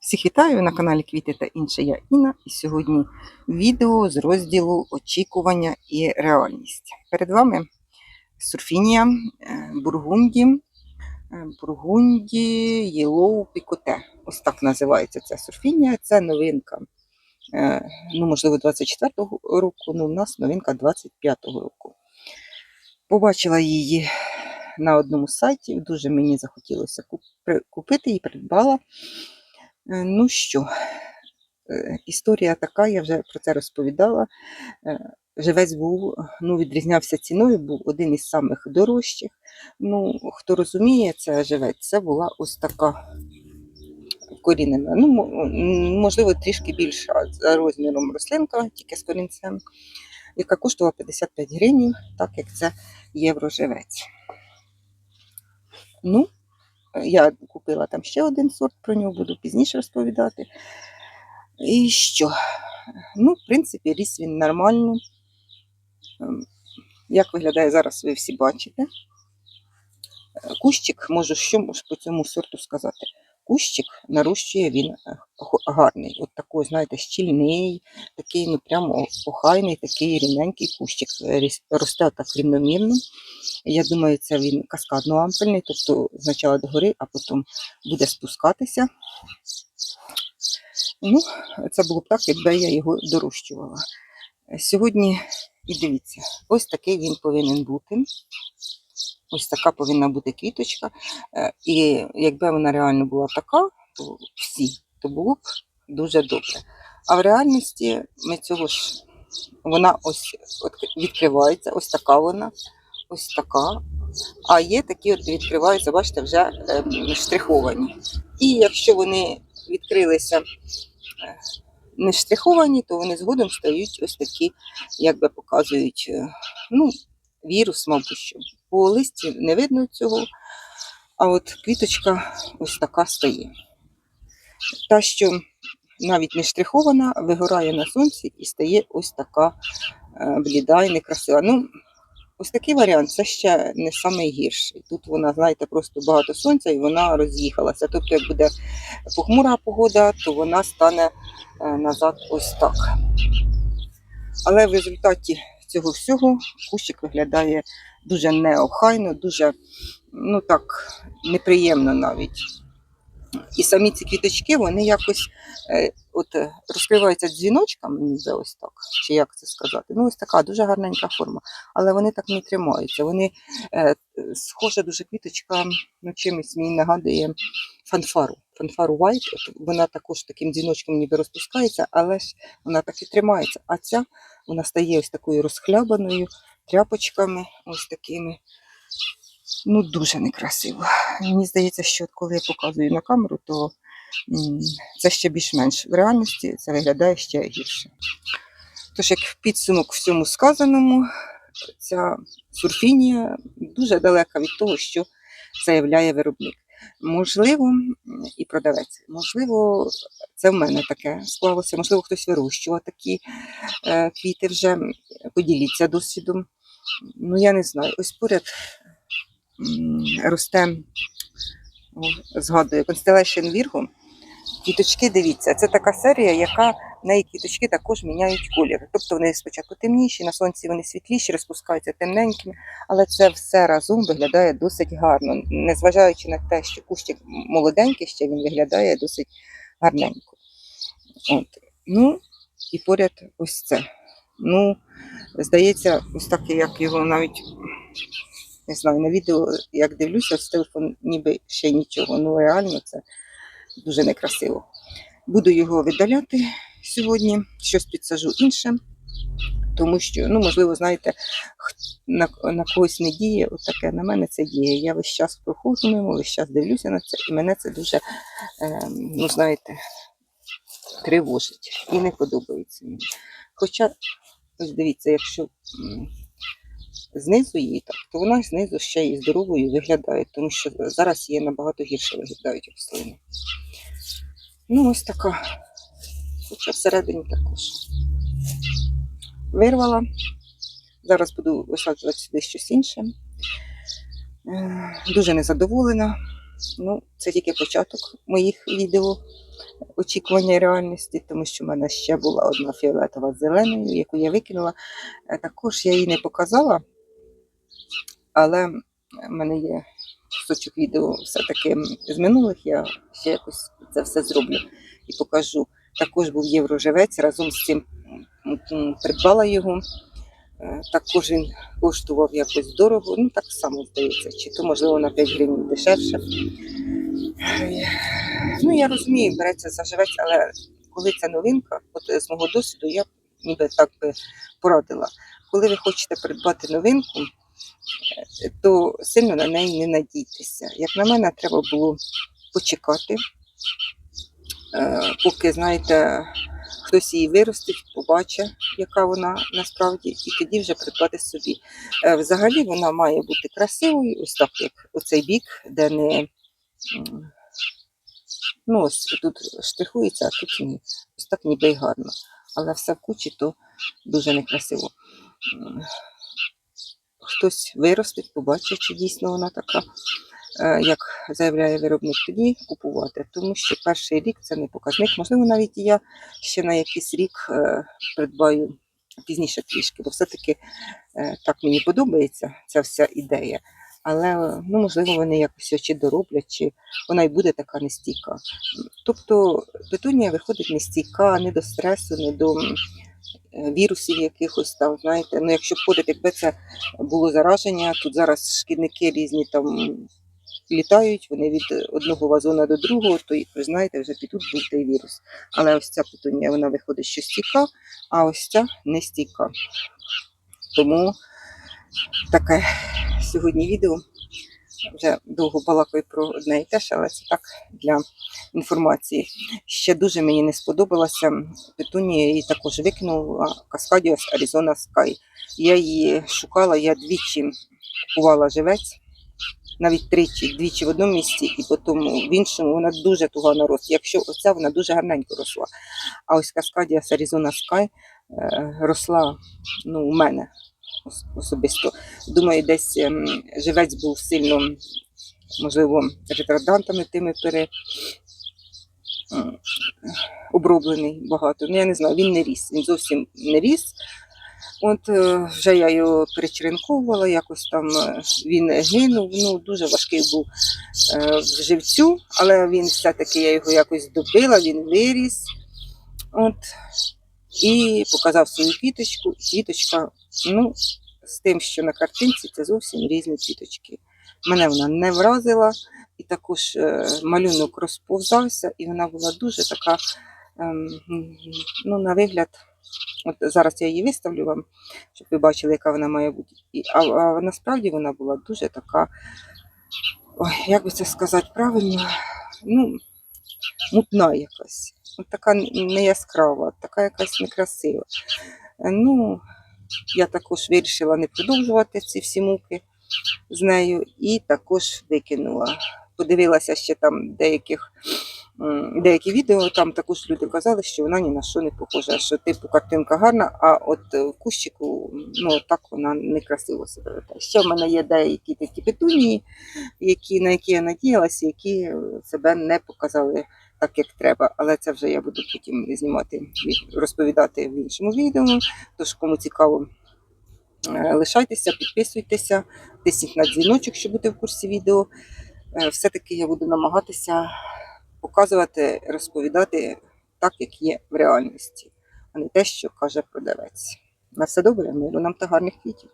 Всіх вітаю на каналі Квіти та інше я Інна. І сьогодні відео з розділу очікування і реальність. Перед вами сурфінія е, Бургунді, е, Бургунді Єлоу Пікоте. Ось так називається ця сурфінія. Це новинка, е, ну, можливо, 24-го року, ну, у нас новинка 25-го року. Побачила її на одному сайті, дуже мені захотілося купити і придбала. Е, Ну що, е, історія така, я вже про це розповідала. Е, Живець був, ну, відрізнявся ціною, був один із самих дорожчих. Ну, хто розуміє, це живець, це була ось така корінена. Ну, можливо, трішки більша за розміром рослинка, тільки з корінцем, яка коштувала 55 гривень, так як це євроживець. Ну, я купила там ще один сорт, про нього буду пізніше розповідати. І що? Ну, в принципі, ріс він нормально. Ем, Як виглядає зараз, ви всі бачите. Е, Кущик, можу що можу по цьому сорту сказати. Кущик нарощує він е, гарний. От такий, знаєте, щільний, такий, ну прямо охайний, такий рівненький кущик. Росте так рівномірно. Я думаю, це він каскадно-ампельний, тобто спочатку догори, а потім буде спускатися. Ну, це було б так, якби я його дорощувала. Е, Сьогодні, і дивіться, ось такий він повинен бути. Ось така повинна бути квіточка. Е, І якби вона реально була така, то всі, то було б дуже добре. А в реальності ми цього ж вона ось відкривається, ось така вона, ось така. А є такі, от відкриваються, бачите, вже е, штриховані. І якщо вони відкрилися е, не штриховані, то вони згодом стають ось такі, як би показують, е, ну, вірус, мабуть, що. По листі не видно цього, а от квіточка ось така стає. Та, що навіть не штрихована, вигорає на сонці і стає ось така е, бліда і некрасива. Ну, ось такий варіант це ще не найгірший. Тут вона, знаєте, просто багато сонця і вона роз'їхалася. Тобто, як буде похмура погода, то вона стане е, назад ось так. Але в результаті цього всього кущик виглядає дуже неохайно, дуже ну так, неприємно навіть. І самі ці квіточки, вони якось е, от, е, розкриваються дзвіночками, ніби ось так, чи як це сказати. Ну, ось така дуже гарненька форма. Але вони так не тримаються. Вони е, схожа дуже квіточка, ну, чимось мені нагадує фанфару. Фанфару White, вона також таким дзвіночком ніби розпускається, але ж вона так і тримається. А ця вона стає ось такою розхлябаною, тряпочками, ось такими. Ну, дуже некрасиво. Мені здається, що коли я показую на камеру, то це ще більш-менш. В реальності це виглядає ще гірше. Тож, як підсумок всьому сказаному, ця сурфінія дуже далека від того, що заявляє виробник. Можливо, і продавець. Можливо, це в мене таке склалося. Можливо, хтось вирощував такі е, квіти вже. Поділіться досвідом. Ну, я не знаю. Ось поряд росте, згадую, Constellation Virgo. Квіточки, дивіться, це така серія, яка в неї квіточки також міняють колір. Тобто вони спочатку темніші, на сонці вони світліші, розпускаються темненькими, але це все разом виглядає досить гарно. Незважаючи на те, що кущик молоденький, ще він виглядає досить гарненько. От. Ну, і поряд ось це. Ну, здається, ось так, як його навіть не знаю, на відео, як дивлюся, з телефон ніби ще нічого. Ну реально це дуже некрасиво. Буду його видаляти сьогодні, щось підсажу інше, тому що, ну, можливо, знаєте, на, на когось не діє, от таке на мене це діє. Я весь час проходжу мимо, весь час дивлюся на це, і мене це дуже, е, ну, знаєте, тривожить і не подобається мені. Хоча, ось дивіться, якщо знизу її так, то вона знизу ще і здоровою виглядає, тому що зараз її набагато гірше виглядають рослини. Ну, ось така. Хоча всередині також. Вирвала. Зараз буду висаджувати сюди щось інше. Е, Дуже незадоволена. Ну, це тільки початок моїх відео очікування реальності, тому що в мене ще була одна фіолетова з зеленою, яку я викинула. Е, Також я її не показала, але в мене є кусочок відео все-таки з минулих. Я ще якось це все зроблю і покажу. Також був євроживець, разом з цим придбала його. Е, Також він коштував якось дорого, ну так само здається, чи то можливо на 5 гривень дешевше. Ну, я розумію, береться за живець, але коли це новинка, от з мого досвіду я ніби так би порадила. Коли ви хочете придбати новинку, е, то сильно на неї не надійтеся. Як на мене, треба було почекати, поки, знаєте, хтось її виростить, побачить, яка вона насправді, і тоді вже придбати собі. Е, Взагалі вона має бути красивою, ось так, як оцей бік, де не. Ну, ось тут штрихується, а тут ні. Ось так ніби й гарно. Але все в кучі, то дуже некрасиво. Хтось виростить, побачить, чи дійсно вона така, е, як заявляє виробник, тоді купувати. Тому що перший рік це не показник. Можливо, навіть я ще на якийсь рік е, придбаю пізніше трішки, бо все-таки е, так мені подобається ця вся ідея. Але ну, можливо, вони якось чи дороблять, чи вона й буде така нестійка. Тобто петунія виходить нестійка не до стресу, не до е, вірусів якихось там, знаєте. Ну, якщо входить, якби це було зараження, тут зараз шкідники різні там літають, вони від одного вазона до другого, то ви знаєте, вже підуть був той вірус. Але ось ця петунія, вона виходить, що стійка, а ось ця не стійка. Тому таке сьогодні відео. Вже довго балакаю про одне і те ж, але це так для інформації. Ще дуже мені не сподобалася петунія, її також викинула Каскадіос Arizona Sky. Я її шукала, я двічі купувала живець, навіть тричі, двічі в одному місці, і потім в іншому вона дуже туга на. Якщо оця вона дуже гарненько росла. А ось Каскадіас Arizona Sky е, росла ну, у мене особисто. Думаю, десь ем, живець був сильно, можливо, ретардантами тими пере, оброблений багато. Ну, я не знаю, він не ріс, він зовсім не ріс. От е, вже я його перечеренковувала, якось там е, він гинув. Ну, дуже важкий був е, в живцю, але він все-таки я його якось добила, він виріс. От, і показав свою квіточку. Квіточка, ну, з тим, що на картинці, це зовсім різні квіточки. Мене вона не вразила, і також малюнок розповзався, і вона була дуже така, ем, ну, на вигляд. От зараз я її виставлю вам, щоб ви бачили, яка вона має бути. І, а, а насправді вона була дуже така, ой, як би це сказати правильно, ну, мутна якась. От така не яскрава, така якась некрасива. Ну, я також вирішила не продовжувати ці всі муки з нею і також викинула. Подивилася ще там деяких, деякі відео, там також люди казали, що вона ні на що не похожа, що типу картинка гарна, а от е, в кущику ну, так вона некрасиво себе веде. Ще в мене є деякі такі петунії, які, на які я надіялася, які е, себе не показали так, як треба. Але це вже я буду потім знімати, ві- розповідати в іншому відео. Тож, кому цікаво, е, лишайтеся, підписуйтеся, тисніть на дзвіночок, щоб бути в курсі відео. Все-таки я буду намагатися показувати, розповідати так, як є в реальності, а не те, що каже продавець. На все добре, миру нам та гарних квітів.